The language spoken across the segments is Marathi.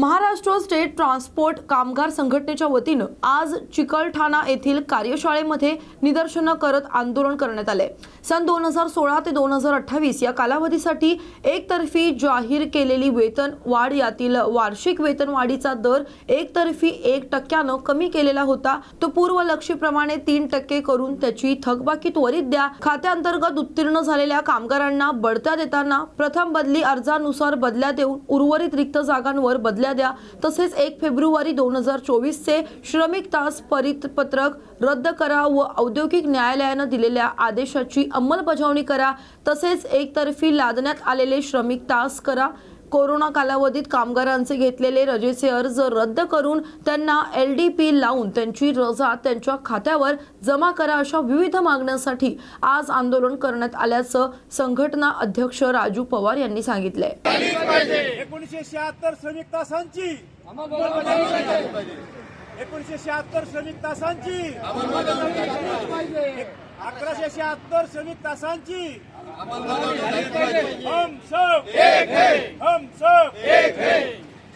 महाराष्ट्र स्टेट ट्रान्सपोर्ट कामगार संघटनेच्या वतीनं आज चिकलठाणा येथील कार्यशाळेमध्ये निदर्शनं करत आंदोलन करण्यात आले. सन दोन हजार सोळा ते दोन हजार अठ्ठावीस या कालावधीसाठी एकतर्फी जाहीर केलेली वेतन वाढ यातील वार्षिक वेतनवाढीचा दर एकतर्फी एक टक्क्यानं कमी केलेला होता. तो पूर्वलक्षीप्रमाणे तीन टक्के करून त्याची थकबाकी त्वरित द्या. खात्याअंतर्गत उत्तीर्ण झालेल्या कामगारांना बढत्या देताना प्रथम बदली अर्जानुसार बदल्या देऊन उर्वरित रिक्त जागांवर बदल्या द्या. तसेच एक फेब्रुवारी दोन हजार चोवीसचे श्रमिक तास परिपत्रक रद्द करा व औद्योगिक न्यायालयानं दिलेल्या आदेशाची अंमलबजावणी करा. तसेच एकतर्फी लादण्यात आलेले श्रमिक तास करा. कोरोना कालावधीत कामगारांचे घेतलेले रजेचे अर्ज रद्द करून त्यांना एल डी पी लावून त्यांची रजा त्यांच्या खात्यावर जमा करा अशा विविध मागण्यांसाठी आज आंदोलन करण्यात आल्याचं संघटना अध्यक्ष राजू पवार यांनी सांगितलंय. एकोणीसशे शहात्तर श्रमिक तासांची. एकोणीसशे शहात्तर श्रमिक तासांची. अकराशे शहात्तर श्रमिक तासांची. हम सब एक सब.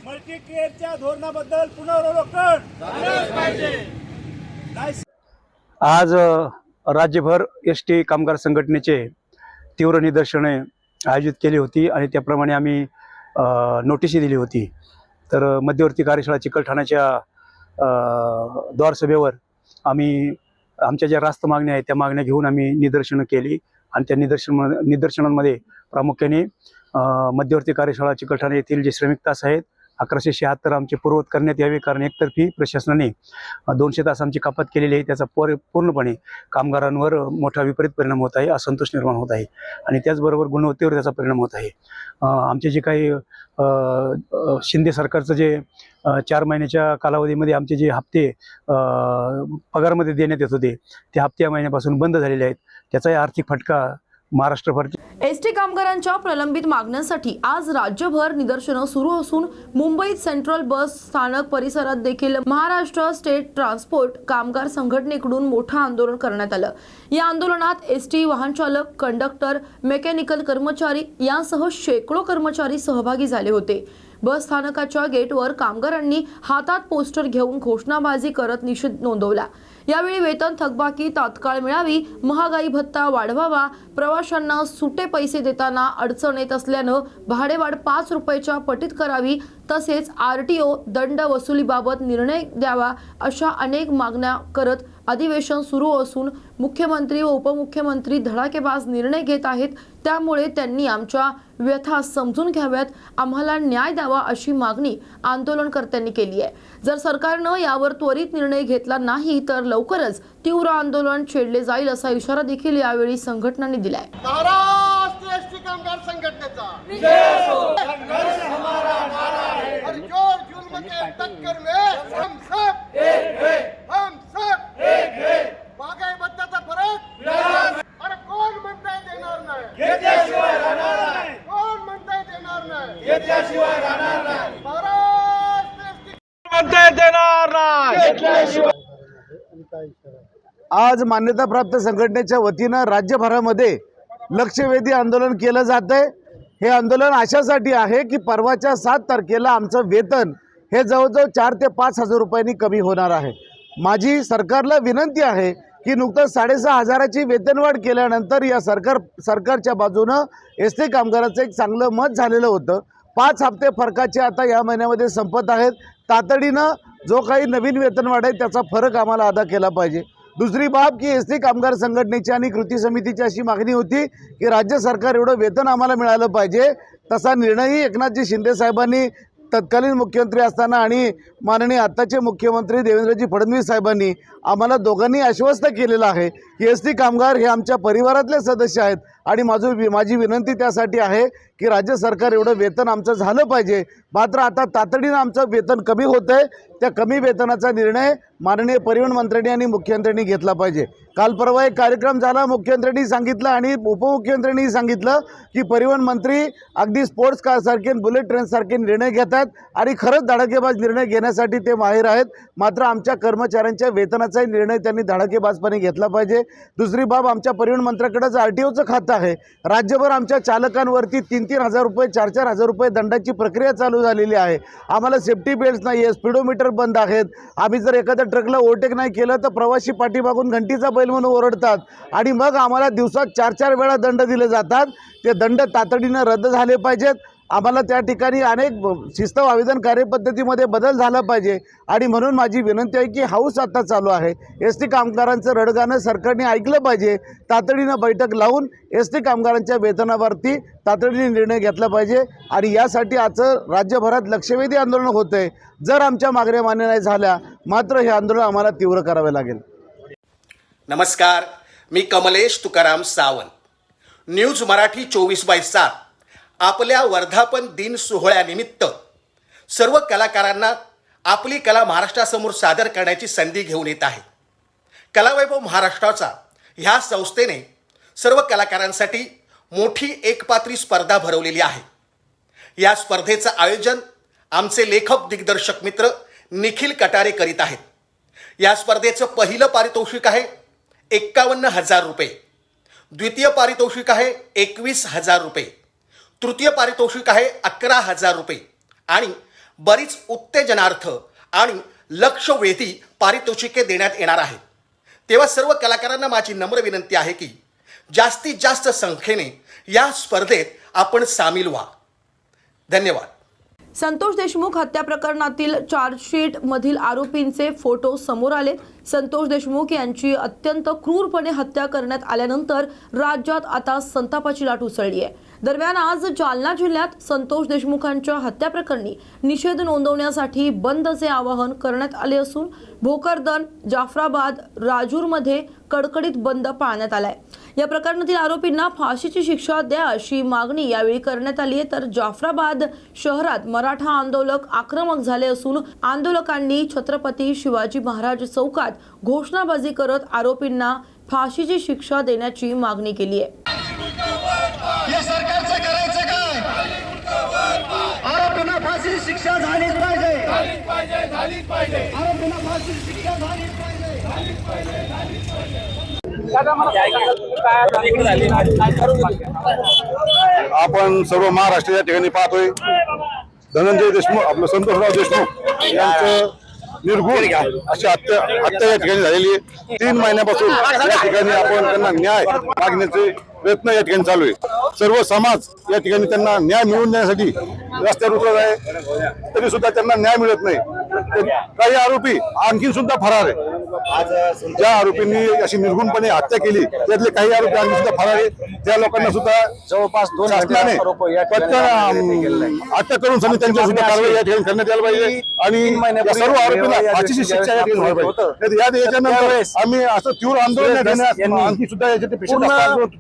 मल्टी केअरच्या धोरणाबद्दल पुनरावलोकन आज राज्यभर एस टी कामगार संघटनेचे तीव्र निदर्शने आयोजित केली होती आणि त्याप्रमाणे आम्ही नोटीसही दिली होती. तर मध्यवर्ती कार्यशाळा चिकलठाण्याच्या द्वारसभेवर आम्ही आमच्या ज्या रास्त मागण्या आहेत त्या मागण्या घेऊन आम्ही निदर्शनं केली आणि त्या निदर्शन निदर्शनांमध्ये प्रामुख्याने मध्यवर्ती कार्यशाळा चिकलठाणा येथील जे श्रमिक तास आहेत अकराशे शहात्तर आमचे पूर्वत करण्यात यावे कारण एकतर्फी प्रशासनाने दोनशे तास आमची कपात केलेली आहे. त्याचा पर पूर्णपणे कामगारांवर मोठा विपरीत परिणाम होत आहे असंतोष निर्माण होत आहे आणि त्याचबरोबर गुणवत्तेवर त्याचा परिणाम होत आहे. आमचे जे काही शिंदे सरकारचं जे चार महिन्याच्या कालावधीमध्ये आमचे जे हप्ते पगारमध्ये देण्यात येत होते ते हप्ते या महिन्यापासून बंद झालेले आहेत. त्याचाही आर्थिक फटका महाराष्ट्रभर एस टी कामगारांच्या प्रलंबित मागण्यांसाठी आज राज्यभर निदर्शनं सुरू असून मुंबईत सेंट्रल बस स्थानक परिसरात देखील महाराष्ट्र स्टेट ट्रान्सपोर्ट कामगार संघटनेकडून मोठं आंदोलन करण्यात आलं. या आंदोलनात एस टी वाहनचालक कंडक्टर मेकॅनिकल कर्मचारी यांसह शेकडो कर्मचारी सहभागी झाले होते. बस स्थानकाच्या गेटवर कामगारांनी हातात पोस्टर घेऊन घोषणाबाजी करत निषेध नोंदवला. यावेळी वेतन थकबाकी तात्काळ मिळावी महागाई भत्ता वाढवावा प्रवाशांना सुटे पैसे देताना अडचण येत असल्यानं भाडेवाढ पाच रुपयाच्या पटीत करावी तसेच आर टी ओ दंड वसुलीबाबत निर्णय द्यावा अशा अनेक मागण्या करत अधिवेशन सुरू असून मुख्यमंत्री व उपमुख्यमंत्री धडाकेबाज निर्णय घेत आहेत. त्यामुळे त्यांनी आमच्या व्यथा समजून घ्याव्यात. आम्हाला न्याय द्यावा अशी मागणी आंदोलनकर्त्यांनी केली आहे. जर सरकारनं यावर त्वरित निर्णय घेतला नाही तर लवकरच तीव्र आंदोलन छेडले जाईल असा इशारा देखील यावेळी संघटनांनी दिलाय. संघटनेचा हर जोर जुल्म के टक्कर में हम सब हम सब महागाई भत्त्याचा फरक अरे कोण म्हणताय देणार नाही कोण म्हणताय देणार नाही महाराष्ट्र एसटी आज मान्यताप्राप्त संघटनेच्या वतीनं राज्यभरामध्ये लक्षवेधी आंदोलन केलं जात आहे हे आंदोलन अशासाठी आहे की परवाच्या सात तारखेला आमचं वेतन हे जवळजवळ चार ते पाच हजार रुपयांनी कमी होणार आहे. माझी सरकारला विनंती आहे की नुकतंच साडेसहा हजाराची वेतनवाढ केल्यानंतर या सरकार सरकारच्या बाजूनं एस टी कामगाराचं एक चांगलं मत झालेलं होतं. पाच हप्ते फरकाचे आता या महिन्यामध्ये संपत आहेत. तातडीनं जो काही नवीन वेतनवाढ आहे त्याचा फरक आम्हाला अदा केला पाहिजे. दुसरी बाब की एस टी कामगार संघटनेची आणि कृती समितीची अशी मागणी होती की राज्य सरकार एवढं वेतन आम्हाला मिळालं पाहिजे. तसा निर्णयही एकनाथजी शिंदे साहेबांनी तत्कालीन मुख्यमंत्री असताना आणि माननीय आत्ताचे मुख्यमंत्री देवेंद्रजी फडणवीस साहेबांनी आम्हाला दोघांनी आश्वस्त केलेलं आहे. एस टी कामगार हे आमच्या परिवारातले सदस्य आहेत. आणि माझं माझी विनंती त्यासाठी आहे की राज्य सरकार एवढं वेतन आमचं झालं पाहिजे. मात्र आता तातडीनं आमचं वेतन कमी होतं आहे. त्या कमी वेतनाचा निर्णय माननीय परिवहन मंत्र्यांनी आणि मुख्यमंत्र्यांनी घेतला पाहिजे. काल परवा एक कार्यक्रम झाला. मुख्यमंत्र्यांनी सांगितलं आणि उपमुख्यमंत्र्यांनी सांगितलं की परिवहन मंत्री अगदी स्पोर्ट्स कारसारखे बुलेट ट्रेनसारखे निर्णय घेत आहेत आणि खरंच धडाकेबाज निर्णय घेण्यासाठी ते माहीर आहेत. मात्र आमच्या कर्मचाऱ्यांच्या वेतनाचाही निर्णय त्यांनी धडाकेबाजपणे घेतला पाहिजे. दुसरी बाब आमच्या परिवहन मंत्र्याकडंच आर टी ओचं खातं आहे. राज्यभर आमच्या चालकांवरती तीन तीन हजार रुपये चार चार हजार रुपये दंडाची प्रक्रिया चालू झालेली आहे. आम्हाला सेफ्टी बेल्ट्स नाही आहे स्पीडोमीटर बंद आहेत. आम्ही जर एखाद्या ट्रकला ओव्हरटेक नाही केलं तर प्रवासी पाठीमागून घंटीचा बैल म्हणून ओरडतात. आणि मग आम्हाला दिवसात चार चार वेळा दंड दिले जातात. ते दंड तातडीनं रद्द झाले पाहिजेत. आम्हाला त्या ठिकाणी अनेक शिस्त आवेदन कार्यपद्धतीमध्ये बदल झाला पाहिजे. आणि म्हणून माझी विनंती आहे की हाऊस आता चालू आहे. एस टी कामगारांचं रडगाणं सरकारने ऐकलं पाहिजे. तातडीनं बैठक लावून एस टी कामगारांच्या वेतनावरती तातडीने निर्णय घेतला पाहिजे. आणि यासाठी आजचं राज्यभरात लक्षवेधी आंदोलन होतं आहे जर आमच्या मागण्या मान्य नाही झाल्या मात्र हे आंदोलन आम्हाला तीव्र करावे लागेल. नमस्कार. मी कमलेश तुकाराम सावंत. न्यूज मराठी चोवीस बाय सात. आपल्या वर्धापन दिन सोहळ्यानिमित्त सर्व कलाकारांना आपली कला महाराष्ट्रासमोर सादर करण्याची संधी घेऊन येत आहे. कलावैभव महाराष्ट्राचा ह्या संस्थेने सर्व कलाकारांसाठी मोठी एकपात्री स्पर्धा भरवलेली आहे. या स्पर्धेचं आयोजन आमचे लेखक दिग्दर्शक मित्र निखिल कटारे करीत आहेत. या स्पर्धेचं पहिलं पारितोषिक आहे एक्कावन्न हजार रुपये. द्वितीय पारितोषिक आहे एकवीस हजार रुपये. तृतीय पारितोषिक आहे अकरा हजार रुपये. आणि बरीच उत्तेजनार्थ आणि लक्षवेधी पारितोषिके देण्यात येणार आहेत. तेव्हा सर्व कलाकारांना माझी नम्र विनंती आहे की जास्तीत जास्त संख्येने या स्पर्धेत आपण सामील व्हा. धन्यवाद. संतोष देशमुख हत्या प्रकरणातील चार्जशीट मधील आरोपींचे फोटो समोर आले. संतोष देशमुख यांची अत्यंत क्रूरपणे हत्या करण्यात आल्यानंतर राज्यात आता संतापाची लाट उसळली आहे. दरम्यान आज जालना जिल्ह्यात संतोष देशमुखांच्या हत्या प्रकरणी निषेध नोंदवण्यासाठी बंदचे आवाहन करण्यात आले असून भोकरदन जाफराबाद राजूरमध्ये कडकडीत बंद पाळण्यात आलाय. या प्रकरणातील आरोपींना फाशीची शिक्षा द्या अशी मागणी यावेळी करण्यात आली आहे. तर जाफराबाद शहरात मराठा आंदोलक आक्रमक झाले असून आंदोलकांनी छत्रपती शिवाजी महाराज चौकात घोषणाबाजी करत आरोपींना फाशीची शिक्षा देण्याची मागणी केली आहे या सरकारचं करायचं काय आरोपींना फाशी शिक्षा झालीच पाहिजे. आरोपींना शिक्षा झालीच पाहिजे. आपण सर्व महाराष्ट्र या ठिकाणी पाहतोय. धनंजय देशमुख आपलं संतोषराव देशमुख यांचं निर्गुण अशी हत्या हत्या या ठिकाणी झालेली आहे. तीन महिन्यापासून या ठिकाणी आपण त्यांना न्याय मागण्याचे प्रयत्न या ठिकाणी चालू आहे. सर्व समाज या ठिकाणी त्यांना न्याय मिळवून देण्यासाठी रस्त्यावर उतरत आहे. तरी सुद्धा त्यांना न्याय मिळत नाही. काही आरोपी आणखी सुद्धा फरार आहे. ज्या आरोपींनी अशी निर्गुणपणे हत्या केली त्यातले काही आरोपी आणखी सुद्धा फरार आहे त्या लोकांना सुद्धा जवळपास दोन शासनाने पटकन अटक करून सनी त्यांच्या सुद्धा कारवाई या ठिकाणी करण्यात यायला पाहिजे. आणि सर्व आरोपींना फाशीची शिक्षा या ठिकाणी पाहिजे. याच्यानंतर आम्ही असं तीव्र आंदोलन आणखी सुद्धा याच्यात पेशंट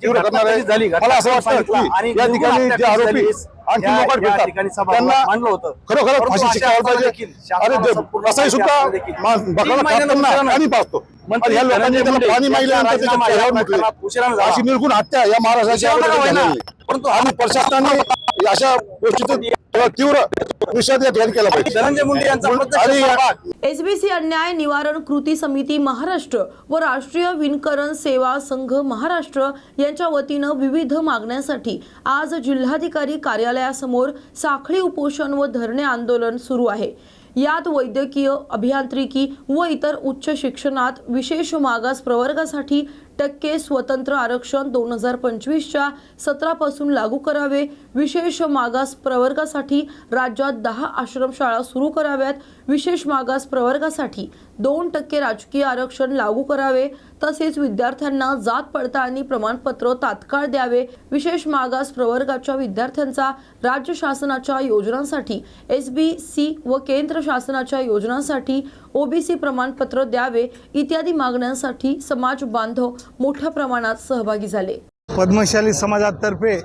तीव्र करणार आहे. मला असं वाटतं की या ठिकाणी जे आरोपी आणखी लोक फिरतात. त्यांना खरोखर फाशी शिक्षा व्हायला पाहिजे अरे सुद्धा मा- बकराला कापताना पाणी पाजतो. आणि ह्या लोकांनी त्याला पाणी त्याच्या चेहऱ्यावर मुतले. अशी निर्गुण हत्या या महाराष्ट्राच्या अगोदर झालेली आहे. परंतु आणि प्रशासनाने अशा गोष्टीचं तीव्र निषेध या ठिकाणी केला पाहिजे. आणि या- एसबीसी अन्याय निवारण कृती समिती महाराष्ट्र व राष्ट्रीय विणकरण सेवा संघ महाराष्ट्र यांच्या वतीनं विविध मागण्यांसाठी आज जिल्हाधिकारी कार्यालयासमोर साखळी उपोषण व धरणे आंदोलन सुरू आहे. यात वैद्यकीय अभियांत्रिकी व इतर उच्च शिक्षणात विशेष मागास प्रवर्गासाठी टक्के स्वतंत्र आरक्षण दोन हजार पंचवीसच्या सतरापासून लागू करावे. विशेष मागास प्रवर्गासाठी राज्यात दहा आश्रमशाळा सुरू कराव्यात. विशेष मागास प्रवर्गासाठी दोन टक्के राजकीय आरक्षण लागू करावे. तसेच विद्यार्थ्यांना जात पडताळणी प्रमाणपत्र तात्काळ द्यावे. विशेष मागास प्रवर्गाच्या विद्यार्थ्यांचा राज्य शासनाच्या योजनांसाठी एस बी सी व केंद्र शासनाच्या योजनांसाठी ओबीसी प्रमाणपत्र द्यावे. इत्यादी मागण्यांसाठी समाज बांधव मोठ्या प्रमाणात सहभागी झाले. पद्मशाली समाजातर्फे